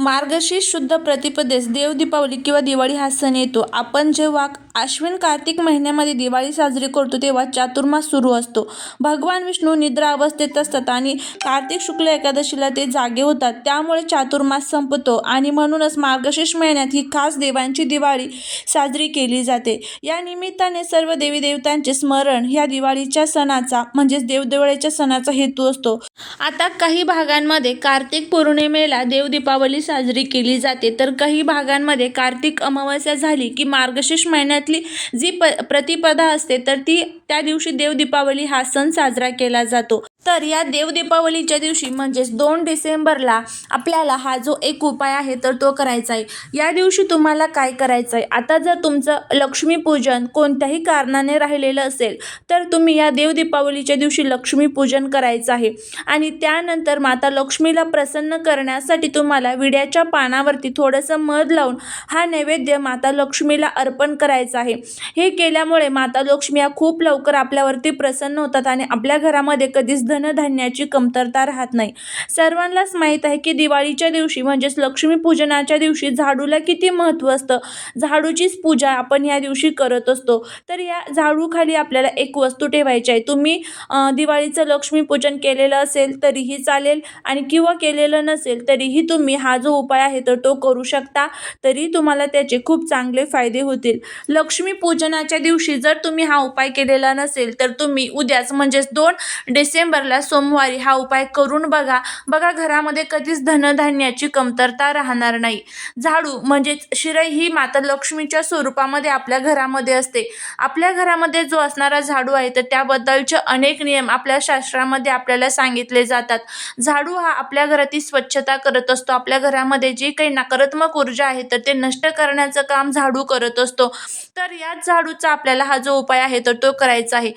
मार्गशीर्ष शुद्ध प्रतिपदेस देव दीपावली किंवा दिवाळी हा सण येतो. आपण जेव्हा आश्विन कार्तिक महिन्यामध्ये दिवाळी साजरी करतो तेव्हा चातुर्मास सुरू असतो. भगवान विष्णू निद्रा अवस्थेत असतात आणि कार्तिक शुक्ल एकादशीला ते जागे होतात. त्यामुळे चातुर्मास संपतो आणि म्हणूनच मार्गशीर्ष महिन्यात ही खास देवांची दिवाळी साजरी केली जाते. या निमित्ताने सर्व देवी देवतांचे स्मरण ह्या दिवाळीच्या सणाचा म्हणजेच देवदिवाळीच्या सणाचा हेतू असतो. आता काही भागांमध्ये कार्तिक पौर्णिमेला देव दीपावली साजरी केली जाते. तर काही भागांमध्ये कार्तिक अमावस्या झाली की मार्गशीर्ष महिन्यातली जी प प्रतिपदा असते तर ती त्या दिवशी देव दीपावली हा सण साजरा केला जातो. तर या देव दीपावलीच्या दिवशी म्हणजेच दोन डिसेंबरला आपल्याला हा जो एक उपाय आहे तर तो करायचा आहे. या दिवशी तुम्हाला काय करायचं आहे? आता जर तुमचं लक्ष्मीपूजन कोणत्याही कारणाने राहिलेलं असेल तर तुम्ही या देव दीपावलीच्या दिवशी लक्ष्मीपूजन करायचं आहे. आणि त्यानंतर माता लक्ष्मीला प्रसन्न करण्यासाठी तुम्हाला विड्याच्या पानावरती थोडंसं मध लावून हा नैवेद्य माता लक्ष्मीला अर्पण करायचा आहे. हे केल्यामुळे माता लक्ष्मी या खूप लवकर आपल्यावरती प्रसन्न होतात आणि आपल्या घरामध्ये कधीच धनधान्याची कमतरता राहत नाही. सर्वांनाच माहीत आहे की दिवाळीच्या दिवशी म्हणजेच लक्ष्मीपूजनाच्या दिवशी झाडूला किती महत्त्व असतं? झाडूचीच पूजा आपण या दिवशी करत असतो. तर या झाडूखाली आपल्याला एक वस्तू ठेवायची आहे. तुम्ही दिवाळीचं लक्ष्मीपूजन केलेलं असेल तरीही चालेल आणि किंवा केलेलं नसेल तरीही तुम्ही हा जो जो उपाय आहे तर तो करू शकता तरी तुम्हाला त्याचे खूप चांगले फायदे होतील. लक्ष्मीपूजनाच्या दिवशी जर तुम्ही हा उपाय केलेला नसेल तर तुम्ही उद्याच म्हणजेच दोन डिसेंबरला सोमवारी हा उपाय करून बघा. बघा घरामध्ये कधीच धनधान्याची कमतरता राहणार नाही. झाडू म्हणजेच शिरई ही माता लक्ष्मीच्या स्वरूपामध्ये आपल्या घरामध्ये असते. आपल्या घरामध्ये जो असणारा झाडू आहे तर त्याबद्दलचे अनेक नियम आपल्या शास्त्रामध्ये आपल्याला सांगितले जातात. झाडू हा आपल्या घरातील स्वच्छता करत असतो आपल्या घरा घरामध्ये जी काही नकारात्मक ऊर्जा आहे तर ते नष्ट करण्याचं काम झाडू करत असतो. तर याच झाडूचा आपल्याला हा जो उपाय आहे तर तो करायचा आहे.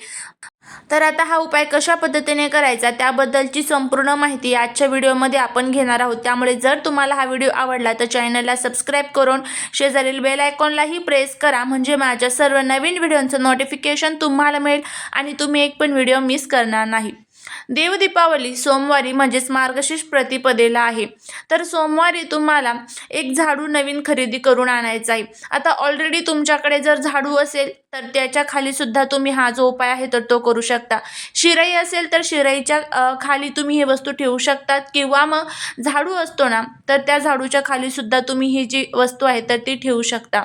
तर आता हा उपाय कशा पद्धतीने करायचा त्याबद्दलची संपूर्ण माहिती आजच्या व्हिडिओमध्ये आपण घेणार आहोत. त्यामुळे जर तुम्हाला हा व्हिडिओ आवडला तर चॅनलला सबस्क्राईब करून शेजारील बेल आयकॉनलाही प्रेस करा. म्हणजे माझ्या सर्व नवीन व्हिडिओंचं नोटिफिकेशन तुम्हाला मिळेल आणि तुम्ही एक पण व्हिडिओ मिस करणार नाही. देवदीपावली सोमवारी म्हणजेच मार्गशीर्ष प्रतिपदेला आहे. तर सोमवारी तुम्हाला एक झाडू नवीन खरेदी करून आणायचा आहे. आता ऑलरेडी तुमच्याकडे जर झाडू असेल तर त्याच्याखाली सुद्धा तुम्ही हा जो उपाय आहे तर तो करू शकता. शिराई असेल तर शिराईच्या खाली तुम्ही हे वस्तू ठेवू शकतात. किंवा मग झाडू असतो ना तर त्या झाडूच्या खाली सुद्धा तुम्ही ही जी वस्तू आहे तर ती ठेवू शकता.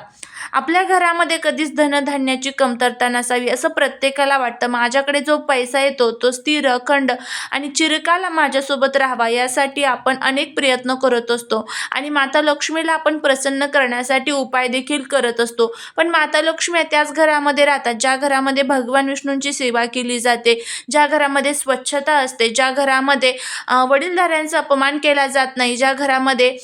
आपल्या घरामध्ये कधीच धनधान्याची कमतरता नसावी असं प्रत्येकाला वाटतं. माझ्याकडे जो पैसा येतो तो स्थिर अखंड आणि चिरकाला माझ्यासोबत राहावा यासाठी आपण अनेक प्रयत्न करत असतो. आणि माता लक्ष्मीला आपण प्रसन्न करण्यासाठी उपाय देखील करत असतो. पण माता लक्ष्मी त्याच घरामध्ये राहतात ज्या घरामध्ये भगवान विष्णूंची सेवा केली जाते ज्या घरामध्ये स्वच्छता असते ज्या घरामध्ये वडीलधाऱ्यांचा अपमान केला जात नाही ज्या घरामध्ये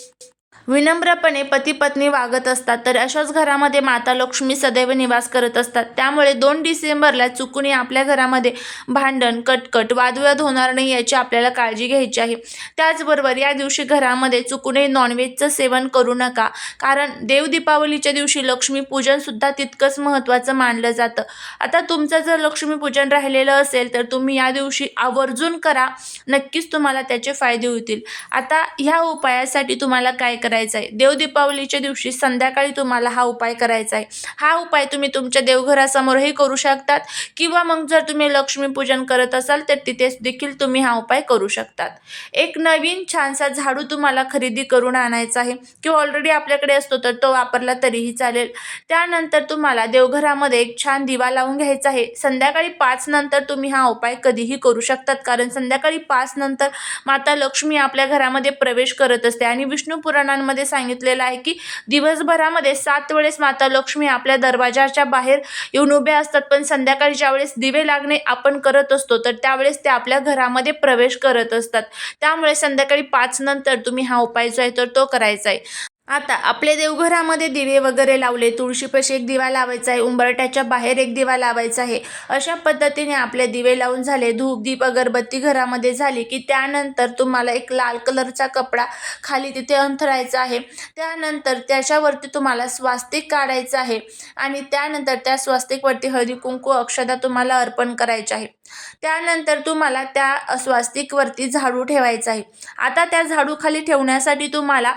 विनम्रपणे पती पत्नी वागत असतात तर अशाच घरामध्ये माता लक्ष्मी सदैव निवास करत असतात. त्यामुळे दोन डिसेंबरला चुकूनही आपल्या घरामध्ये भांडण कटकट वादविवाद होणार नाही याची आपल्याला काळजी घ्यायची आहे. त्याचबरोबर या दिवशी घरामध्ये चुकूनही नॉनव्हेजचं सेवन करू नका कारण देव दीपावलीच्या दिवशी लक्ष्मीपूजनसुद्धा तितकंच महत्त्वाचं मानलं जातं. आता तुमचं जर लक्ष्मीपूजन राहिलेलं असेल तर तुम्ही या दिवशी आवर्जून करा. नक्कीच तुम्हाला त्याचे फायदे होतील. आता ह्या उपायासाठी तुम्हाला काय करायचं? करायचा आहे देवदीपावलीच्या दिवशी संध्याकाळी तुम्हाला हा उपाय करायचा आहे हा उपाय तुम्ही तुमच्या देवघरासमोरही करू शकतात किंवा मग जर तुम्ही लक्ष्मीपूजन करत असाल तर तिथेच देखील तुम्ही हा उपाय करू शकतात. एक नवीन छानसा झाडू तुम्हाला खरेदी करून आणायचा आहे किंवा ऑलरेडी आपल्याकडे असतो तर तो वापरला तरीही चालेल. त्यानंतर तुम्हाला देवघरामध्ये एक छान दिवा लावून घ्यायचा आहे. संध्याकाळी पाच नंतर तुम्ही हा उपाय कधीही करू शकतात कारण संध्याकाळी पाच नंतर माता लक्ष्मी आपल्या घरामध्ये प्रवेश करत असते आणि विष्णू पुराणांमध्ये सांगितलेलं आहे की दिवसभरामध्ये सात वेळेस माता लक्ष्मी आपल्या दरवाजाच्या बाहेर येऊन उभ्या असतात. पण संध्याकाळी ज्यावेळेस दिवे लागणे आपण करत असतो तर त्यावेळेस ते आपल्या घरामध्ये प्रवेश करत असतात. त्यामुळे संध्याकाळी पाच नंतर तुम्ही हा उपाय जो आहे तर तो करायचा आहे. आता आपले देवघरामध्ये दिवे वगैरे लावले तुळशीपाशी एक दिवा लावायचा आहे उंबरट्याच्या बाहेर एक दिवा लावायचा आहे. अशा पद्धतीने आपले दिवे लावून झाले धूप दीप अगरबत्ती घरामध्ये झाली की त्यानंतर तुम्हाला एक लाल कलरचा कपडा खाली तिथे अंथरायचा आहे. त्यानंतर त्याच्यावरती तुम्हाला स्वास्तिक काढायचं आहे आणि त्यानंतर त्या स्वास्तिकवरती हळदी कुंकू अक्षदा तुम्हाला अर्पण करायचे आहे. त्यानंतर तुम्हाला त्या स्वास्तिकवरती झाडू ठेवायचा आहे. आता त्या झाडू खाली ठेवण्यासाठी तुम्हाला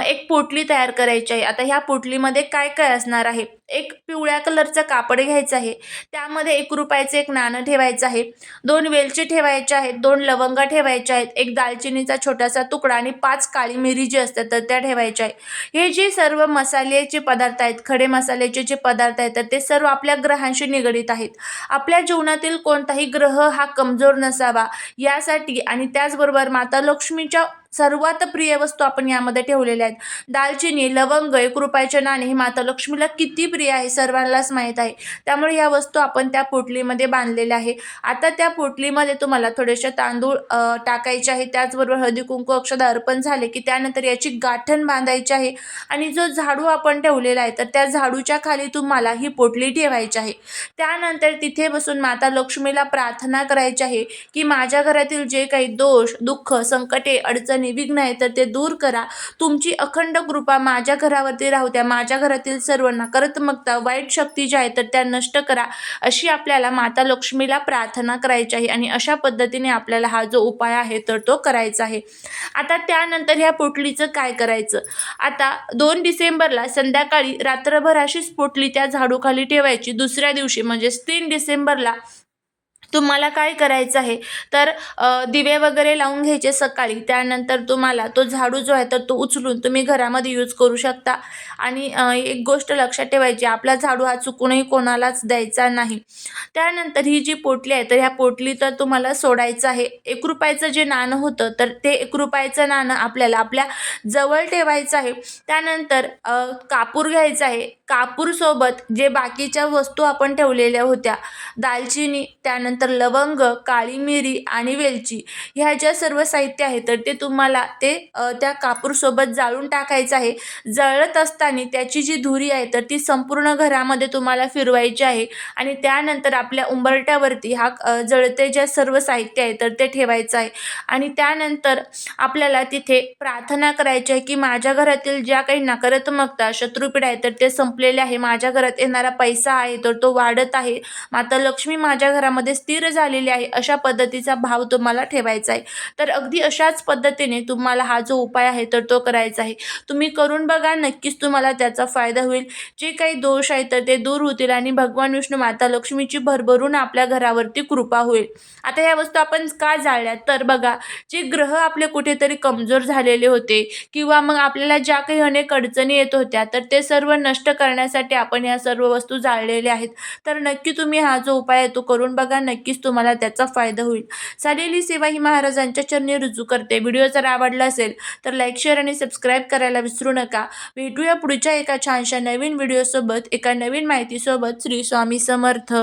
एक एक पोटली तयार करायची आहे. आता ह्या पोटलीमध्ये काय काय असणार आहे? एक पिवळ्या कलरचं कापड घ्यायचं आहे. त्यामध्ये एक रुपयाचं एक नाणं ठेवायचं आहे. दोन वेलची ठेवायच्या आहेत दोन लवंगा ठेवायच्या आहेत एक दालचिनीचा छोटासा तुकडा आणि पाच काळी मिरी जी असतात तर त्या ठेवायच्या आहे हे जे सर्व मसाल्याचे पदार्थ आहेत खडे मसाल्याचे जे पदार्थ आहेत तर ते सर्व आपल्या ग्रहांशी निगडीत आहेत. आपल्या जीवनातील कोणताही ग्रह हा कमजोर नसावा यासाठी आणि त्याचबरोबर माता लक्ष्मीच्या सर्वात प्रिय वस्तू आपण यामध्ये ठेवलेल्या आहेत. दालचिनी लवंग एक रुपयाचे नाणे ही माता लक्ष्मीला किती प्रिय आहे सर्वांनाच माहीत आहे. त्यामुळे या वस्तू आपण त्या पोटलीमध्ये बांधलेल्या आहे आता त्या पोटलीमध्ये तुम्हाला थोडेसे तांदूळ टाकायचे आहे. त्याचबरोबर हळदी कुंकू अक्षदा अर्पण झाले की त्यानंतर याची गाठण बांधायची आहे. आणि जो झाडू आपण ठेवलेला आहे तर त्या झाडूच्या खाली तुम्हाला ही पोटली ठेवायची आहे. त्यानंतर तिथे बसून माता लक्ष्मीला प्रार्थना करायची आहे की माझ्या घरातील जे काही दोष दुःख संकटे अडचणी विघ्न आहे तर ते दूर करा. तुमची अखंड कृपा माझ्या घरावरती राहू द्या. माझ्या घरातील सर्वांना करत नकारात्मकता वाईट शक्ती ज्या आहेत तर त्या नष्ट करा. अशी आपल्याला माता लक्ष्मीला प्रार्थना करायची आहे आणि अशा पद्धतीने आपल्याला हा जो उपाय आहे तर तो करायचा आहे. आता त्यानंतर ह्या पोटलीचं काय करायचं? आता दोन डिसेंबरला संध्याकाळी रात्रभर अशीच पोटली त्या झाडूखाली ठेवायची. दुसऱ्या दिवशी म्हणजेच तीन डिसेंबरला तुम्हाला काय करायचं आहे? तर दिवे वगैरे लावून घ्यायचे सकाळी. त्यानंतर तुम्हाला तो झाडू जो आहे तर तो उचलून तुम्ही घरामध्ये यूज करू शकता. आणि एक गोष्ट लक्षात ठेवायची आपला झाडू हा चुकूनही कोणालाच द्यायचा नाही. त्यानंतर ही जी पोटली आहे तर ह्या पोटली तर तुम्हाला सोडायचं आहे. एक रुपयाचं जे नाणं होतं तर ते एक रुपयाचं नाणं आपल्याला आपल्या जवळ ठेवायचं आहे. त्यानंतर कापूर घ्यायचं आहे. कापूरसोबत जे बाकीच्या वस्तू आपण ठेवलेल्या होत्या दालचिनी त्यानंतर लवंग काळी मिरी आणि वेलची ह्या ज्या सर्व साहित्य आहे तर ते तुम्हाला ते त्या कापूरसोबत जाळून टाकायचं आहे. जळत असताना त्याची जी धुरी आहे तर ती संपूर्ण घरामध्ये तुम्हाला फिरवायची आहे आणि त्यानंतर आपल्या उंबरट्यावरती हा जळते ज्या सर्व साहित्य आहे तर ते ठेवायचं आहे. आणि त्यानंतर आपल्याला तिथे प्रार्थना करायची आहे की माझ्या घरातील ज्या काही नकारात्मकता शत्रुपीडा आहे तर ते संपलेले आहे. माझ्या घरात येणारा पैसा आहे तर तो वाढत आहे. माता लक्ष्मी माझ्या घरामध्ये स्थिर झालेली आहे अशा पद्धतीचा भाव तुम्हाला ठेवायचा आहे. तर अगदी अशाच पद्धतीने तुम्हाला हा जो उपाय आहे तर तो करायचा आहे. तुम्ही करून बघा नक्कीच तुम्हाला त्याचा फायदा होईल. जे काही दोष आहेत तर ते दूर होतील आणि भगवान विष्णू माता लक्ष्मीची भरभरून आपल्या घरावरती कृपा होईल. आता ह्या वस्तू आपण का जाळल्या तर बघा जे ग्रह आपले कुठेतरी कमजोर झालेले होते किंवा मग आपल्याला ज्या काही अनेक अडचणी येत होत्या तर ते सर्व नष्ट करण्यासाठी आपण ह्या सर्व वस्तू जाळलेल्या आहेत. तर नक्की तुम्ही हा जो उपाय आहे तो करून बघा. नक्कीच तुम्हाला त्याचा फायदा होईल. चालेली सेवा ही महाराजांच्या चरणी रुजू करते. व्हिडिओ जर आवडला असेल तर लाईक शेअर आणि सबस्क्राईब करायला विसरू नका. भेटूया पुढच्या एका छानशा नवीन व्हिडिओसोबत एका नवीन माहितीसोबत. श्री स्वामी समर्थ.